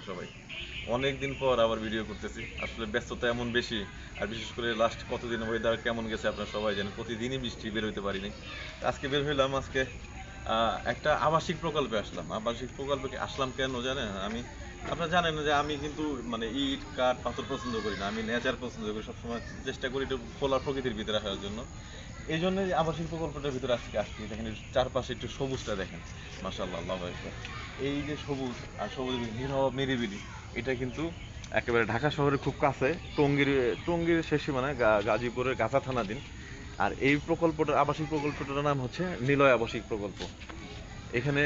আপনারা সবাই। অনেক দিন পর আবার ভিডিও করতেছি। আসলে ব্যস্ততা এমন বেশি, আর বিশেষ করে লাস্ট কতদিন ওয়েদার কেমন গেছে আপনারা সবাই জানেন। প্রতিদিনই বৃষ্টি বের হইতে পারিনি আজকে বের হইলাম, আজকে একটা আবাসিক প্রকল্পে আসলাম। আবাসিক প্রকল্পে আসলাম কেন জানেন? আমি, আপনারা জানেন যে আমি কিন্তু মানে ইট, কাঠ, পাথর পছন্দ করি না। আমি নেচার পছন্দ করি সবসময়। চেষ্টা করি একটু খোলা প্রকৃতির ভিতরে আসার জন্য। এই জন্য আবাসিক প্রকল্পটার ভিতরে আজকে আসছি, দেখেন চারপাশে একটু সবুজটা দেখেন। মাসাল্লাহ আল্লাহ। এই যে সবুজ আর সবুজ নীরব নিরিবিলি এটা কিন্তু একেবারে ঢাকা শহরের খুব কাছে, টঙ্গীর, টঙ্গির শেষে মানে গাজীপুরের গাছা দিন। আর এই প্রকল্পটার, আবাসিক প্রকল্পটার নাম হচ্ছে নিলয় আবাসিক প্রকল্প। এখানে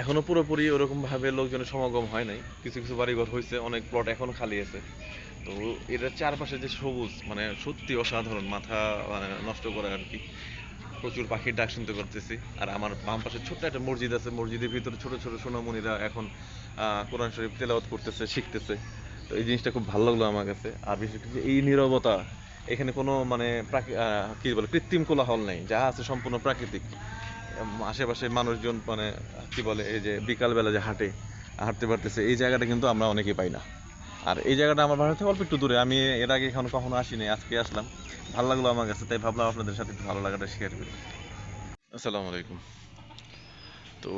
এখনও পুরোপুরি ওরকম ভাবে লোকজনের সমাগম হয় নাই। কিছু কিছু বাড়িঘর হয়েছে অনেক প্লট এখনও খালি আছে। তো এটার চারপাশে যে সবুজ মানে সত্যি অসাধারণ, মাথা মানে নষ্ট করে আর কি। প্রচুর পাখির ডাক শুনতে করতেছি আর আমার বাম পাশে ছোট্ট একটা মসজিদ আছে, মসজিদের ভিতরে ছোট ছোট সোনামণিরা এখন কোরআন শরীফ তেলাওয়াত করতেছে, শিখতেছে। তো এই জিনিসটা খুব ভালো লাগল আমার কাছে। আর বিশেষ করে এই নীরবতা, এখানে কোনো মানে কি বলে, কৃত্রিম কোলাহল নেই। যা আছে সম্পূর্ণ প্রাকৃতিক। আশেপাশে মানুষজন মানে কি বলে, এই যে বিকালবেলা যে হাঁটে, হাঁটতে পারতেছে, এই জায়গাটা কিন্তু আমরা অনেকেই পাই না। আর এই জায়গাটা আমার বাসা থেকে অল্প একটু দূরে, আমি এর আগে এখন কখনো আসিনি, আজকে আসলাম। ভালো লাগল আমার কাছে, তাই ভাবলাম আপনাদের সাথে একটু ভালো লাগাটা শেয়ার করি। আসসালামু আলাইকুম। তো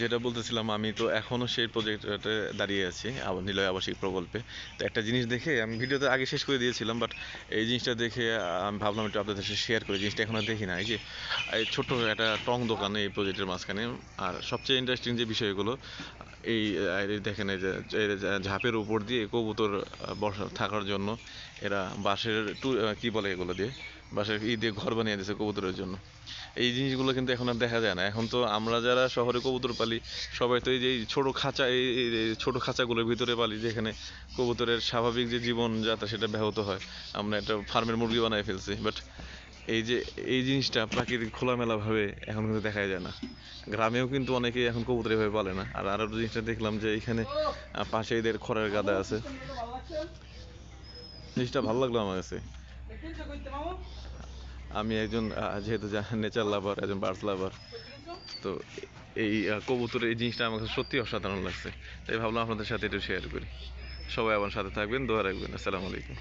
যেটা বলতেছিলাম আমি, তো এখনও সেই প্রজেক্টে দাঁড়িয়ে আছি নিলয় আবাসিক প্রকল্পে। তো একটা জিনিস দেখে, আমি ভিডিওতে আগে শেষ করে দিয়েছিলাম বাট এই জিনিসটা দেখে আমি ভাবলাম একটু আপনাদের সাথে শেয়ার করি, জিনিসটা এখনও দেখি না। এই যে, এই ছোট্ট একটা টং দোকান এই প্রজেক্টের মাঝখানে, আর সবচেয়ে ইন্টারেস্টিং যে বিষয়গুলো, এই দেখেন, এই যে ঝাপের উপর দিয়ে কবুতর বসা, থাকার জন্য এরা বাঁশের টু কি বলে এগুলো দিয়ে? বাঁশের ই দিয়ে ঘর বানিয়ে দিয়েছে কবুতরের জন্য। এই জিনিসগুলো কিন্তু এখন আর দেখা যায় না। এখন তো আমরা যারা শহরে কবুতর পালি, সবাই তো এই যে ছোট খাঁচা, এই ছোট খাঁচাগুলোর ভিতরে পালি, যেখানে কবুতরের স্বাভাবিক যে জীবনযাত্রা সেটা ব্যাহত হয়। আমরা একটা ফার্মের মুরগি বানাই ফেলছি বাট এই যে, এই জিনিসটা প্রাকৃতিক খোলামেলা ভাবে এখন কিন্তু দেখা যায় না। গ্রামেও কিন্তু অনেকেই এখন কবুতর এভাবে পালে না। আর আরও জিনিসটা দেখলাম যে এখানে পাশে এদের খড়ের গাদা আছে। জিনিসটা ভালো লাগল আমার কাছে। আমি একজন যেহেতু নেচার লাভার একজন বার্ডস লাভার তো এই কবুতরের এই জিনিসটা আমার কাছে সত্যি অসাধারণ লাগছে। তাই ভাবলাম আপনাদের সাথে একটু শেয়ার করি। সবাই আমার সাথে থাকবেন, দোয়া রাখবেন। আসসালামু আলাইকুম।